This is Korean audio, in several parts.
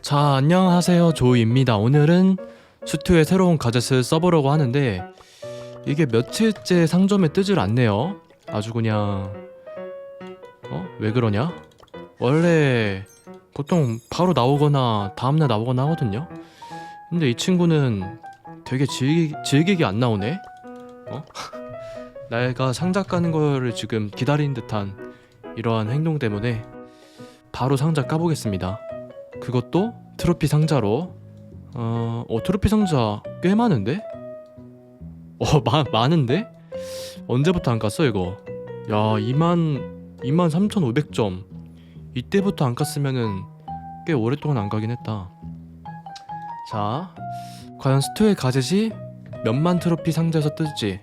자 안녕하세요 조이입니다 오늘은 슈트의 새로운 가젯을 써보려고 하는데 이게 며칠째 상점에 뜨질 않네요 아주 그냥 어? 왜 그러냐? 원래 보통 바로 나오거나 다음날 나오거나 하거든요 근데 이 친구는 되게 질기, 질기게 안 나오네 어? 내가 상자 까는 거를 지금 기다리는 듯한 이러한 행동 때문에 바로 상자 까보겠습니다 그것도 트로피 상자로 어, 어 트로피 상자 꽤 많은데? 어 마, 많은데? 언제부터 안 깠어 이거? 야 2만 2만 3,500점 이때부터 안 깠으면은 꽤 오랫동안 안 가긴 했다 자 과연 스토의 가젯이 몇만 트로피 상자에서 뜰지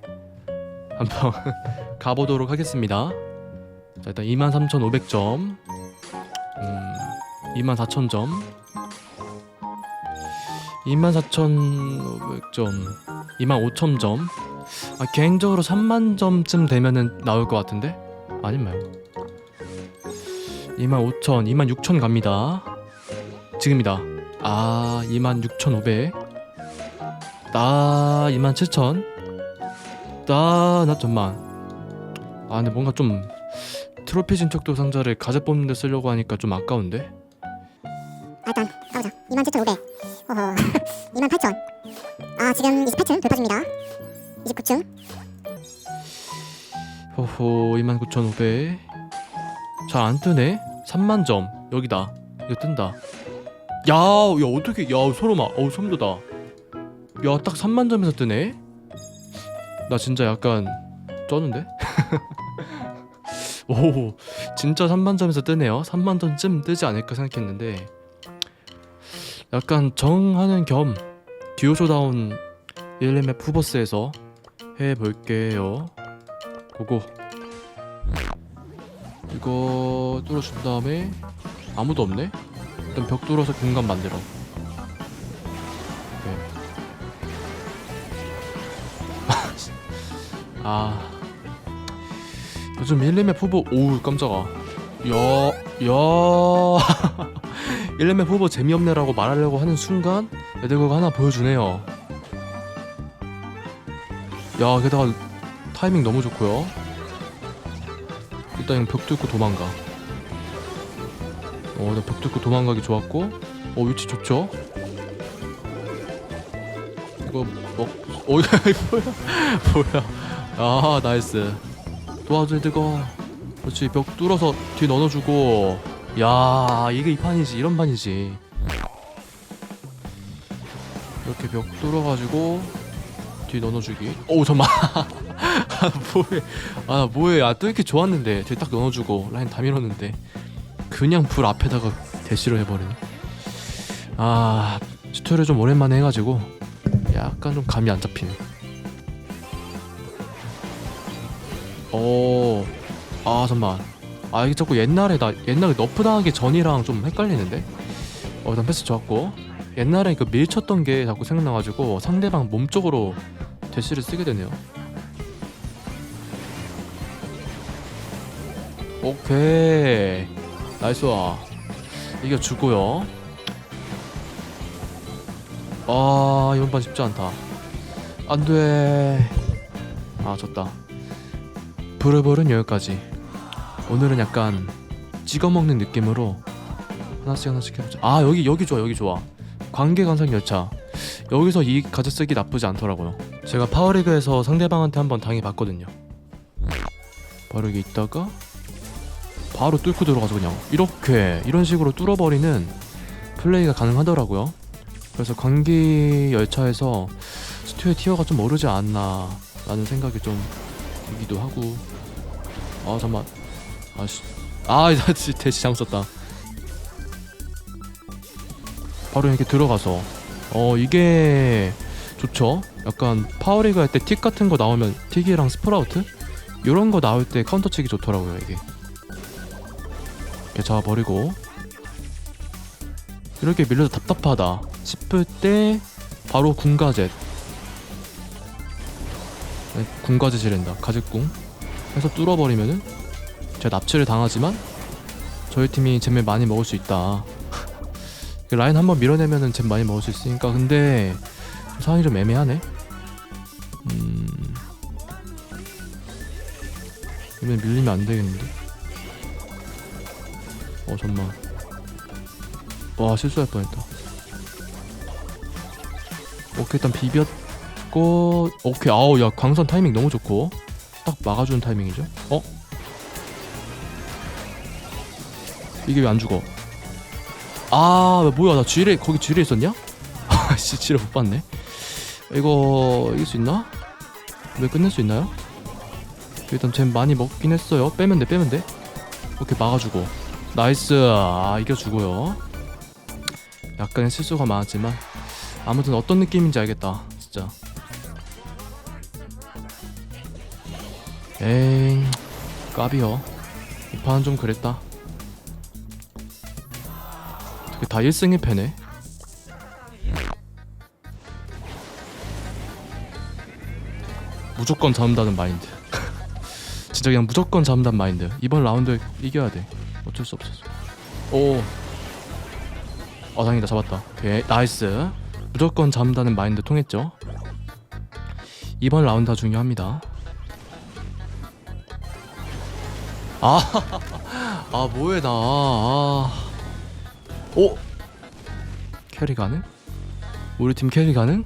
한번 가보도록 하겠습니다 자 일단 23,500점 음 24,000점. 24,500점. 25,000점. 아 개인적으로 3만 점쯤 되면은 나올 것 같은데? 말고. 25,000 26,000 갑니다. 지금이다. 아 26,500 나 27,000 나나 잠만. 아 근데 뭔가 좀 트로피 진척도 상자를 가젯 뽑는 데 쓰려고 하니까 좀 아까운데? 아, 일단 가보자 27,500 어허 28,000 아 지금 28층 돌파 중입니다 29층 호호 29,500. 잘 안 뜨네. 3만 점. 여기다. 이거 뜬다. 야, 야 어떻게? 야 소름아. 어우 소름 돋아. 야딱 3만 점에서 뜨네. 나 진짜 약간 쩌는데? 오, 진짜 3만 점에서 뜨네요. 3만 점쯤 뜨지 않을까 생각했는데 약간 정하는 겸 듀오쇼다운 1렘의 푸버스에서 해볼게요. 고고 이거 뚫어준 다음에 아무도 없네? 일단 벽 뚫어서 공간 만들어 오케이. 아 요즘 1렘의 후보 오우 깜짝아 야야 1렘의 후보 재미없네라고 말하려고 하는 순간 그거 하나 보여주네요 야 게다가 타이밍 너무 좋고요. 일단 벽 뚫고 도망가. 어, 벽 뚫고 도망가기 좋았고, 어 위치 좋죠? 이거 먹, 어 이거 뭐야? 뭐야? 아 나이스. 도와줘 얘들아. 그렇지 벽 뚫어서 뒤 넣어주고. 야 이게 이 판이지 이런 판이지. 이렇게 벽 뚫어가지고 뒤 넣어주기. 오 잠만. 아 뭐해. 아 뭐해. 아또 이렇게 좋았는데. 뒤에 딱 넣어주고 라인 다 밀었는데. 그냥 불 앞에다가 대시를 해버리네. 아 튜토리얼 좀 오랜만에 해가지고 약간 좀 감이 안 잡히네. 어아 잠만 아 이게 자꾸 옛날에 나 옛날에 너프 당하기 전이랑 좀 헷갈리는데? 어 일단 패스 좋았고. 옛날에 그 밀쳤던 게 자꾸 생각나가지고 상대방 몸 쪽으로 대시를 쓰게 되네요. 오케이. 나이스 와. 이겨 주고요. 아 이번 판 쉽지 않다. 안돼. 아 졌다. 브르블은 여기까지 오늘은 약간 찍어 먹는 느낌으로 하나씩 하나씩 해보자. 아 여기 여기 좋아 여기 좋아. 관계 관상 열차. 여기서 이 가져 쓰기 나쁘지 않더라고요. 제가 파워리그에서 상대방한테 한번 당해봤거든요. 여기 있다가 바로 뚫고 들어가서 그냥 이렇게 이런 식으로 뚫어버리는 플레이가 가능하더라고요. 그래서 관기 열차에서 스튜의 티어가 좀 오르지 않나 라는 생각이 좀 들기도 하고. 아 잠만 아씨. 아 나 진짜 대시 잘못 썼다. 바로 이렇게 들어가서. 어 이게 좋죠? 약간 파워리그 할 때 틱 같은 거 나오면 틱이랑 스프라우트? 이런 거 나올 때 카운터 치기 좋더라고요 이게. 이렇게 잡아버리고. 이렇게 밀려서 답답하다 싶을 때 바로 궁가젯. 네, 궁가젯이란다. 가젯궁. 해서 뚫어버리면은 제가 납치를 당하지만 저희 팀이 잼을 많이 먹을 수 있다. 그 라인 한번 밀어내면은 잼 많이 먹을 수 있으니까. 근데 좀 상황이 좀 애매하네. 음. 이번에 밀리면 안 되겠는데? 어 잠만 와 실수할 뻔했다. 오케이 일단 비볐고 오케이 아우 야 광선 타이밍 너무 좋고. 딱 막아주는 타이밍이죠? 어? 이게 왜 안 죽어? 아 뭐야? 나 지뢰 거기 지뢰 있었냐? 아씨 지뢰 못 봤네. 이거 이길 수 있나? 왜 끝낼 수 있나요? 일단 잼 많이 먹긴 했어요. 빼면 돼 빼면 돼. 오케이 막아주고. 나이스! 아 이겨주고요. 약간의 실수가 많았지만 아무튼 어떤 느낌인지 알겠다 진짜. 에이 까비요. 이 판은 좀 그랬다 다 1승 1패네. 무조건 잡는다는 마인드. 진짜 그냥 무조건 잡는다는 마인드. 이번 라운드 이겨야 돼. 어쩔 수 없었어 오. 어, 다행이다. 잡았다. 오케이. 나이스. 무조건 잡는다는 마인드 통했죠? 이번 라운드가 중요합니다. 아, 아 뭐해 나. 아. 오! 캐리 가능? 우리 팀 캐리 가능?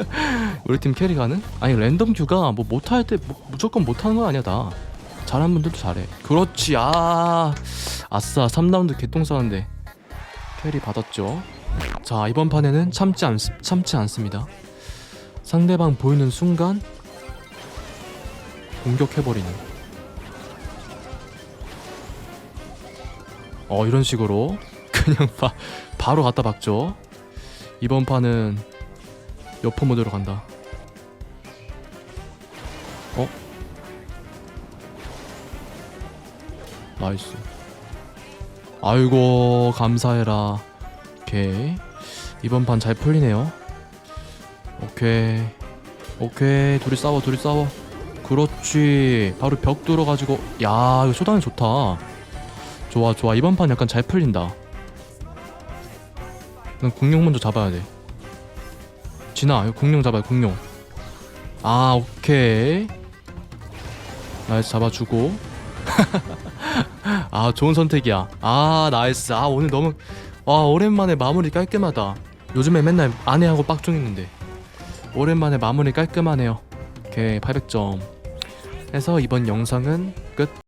우리 팀 캐리 가능? 아니 랜덤 큐가 뭐 못할 때 뭐, 무조건 못하는 건 아니야 다. 잘하는 분들도 잘해. 그렇지. 아 아싸. 3라운드 개똥 싸는데. 캐리 받았죠. 자 이번 판에는 참지 않 참지 않습니다. 상대방 보이는 순간 공격해버리는. 어 이런 식으로 그냥 바, 바로 갖다 박죠. 이번 판은 여포 모드로 간다. 어? 나이스. 아이고 감사해라. 오케이. 이번 판 잘 풀리네요. 오케이. 오케이. 둘이 싸워 둘이 싸워. 그렇지. 바로 벽 뚫어가지고. 야 이거 쇼다는 좋다. 좋아 좋아. 이번 판 약간 잘 풀린다 난 공룡 먼저 잡아야 돼. 진아 공룡 잡아요 공룡. 아 오케이. 나이스 잡아주고. 아 좋은 선택이야. 아 나이스. 아 오늘 너무 와 오랜만에 마무리 깔끔하다. 요즘에 맨날 아내하고 빡종했는데. 오랜만에 마무리 깔끔하네요. 오케이 800점. 해서 이번 영상은 끝